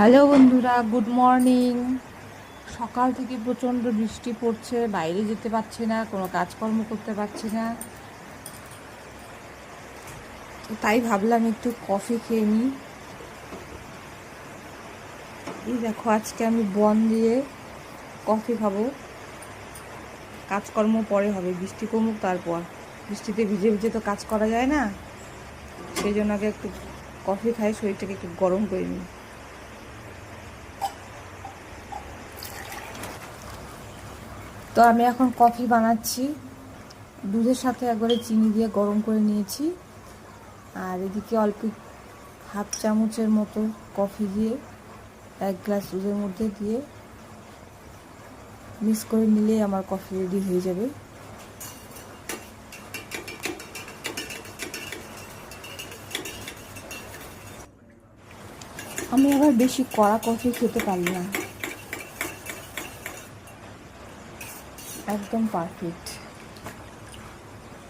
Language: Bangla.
হ্যালো বন্ধুরা, গুড মর্নিং। সকাল থেকে প্রচণ্ড বৃষ্টি পড়ছে, বাইরে যেতে পারছি না, কোনো কাজকর্ম করতে পারছি না। তাই ভাবলাম একটু কফি খেয়ে নিই। এই দেখো, আজকে আমি বন দিয়ে কফি খাব। কাজকর্ম পরে হবে, বৃষ্টি কমুক তারপর। বৃষ্টিতে ভিজে ভিজে তো কাজ করা যায় না। সেই জন্য আগে একটু কফি খাই, শরীরটাকে একটু গরম করে নিই। তো আমি এখন কফি বানাচ্ছি। দুধের সাথে একবারে চিনি দিয়ে গরম করে নিয়েছি। আর এদিকে অল্প হাফ চামচের মতো কফি দিয়ে এক গ্লাস দুধের মধ্যে দিয়ে মিক্স করে নিলেই আমার কফি রেডি হয়ে যাবে। আমি আবার বেশি কড়া কফি খেতে পারি না। একদম পারফেক্ট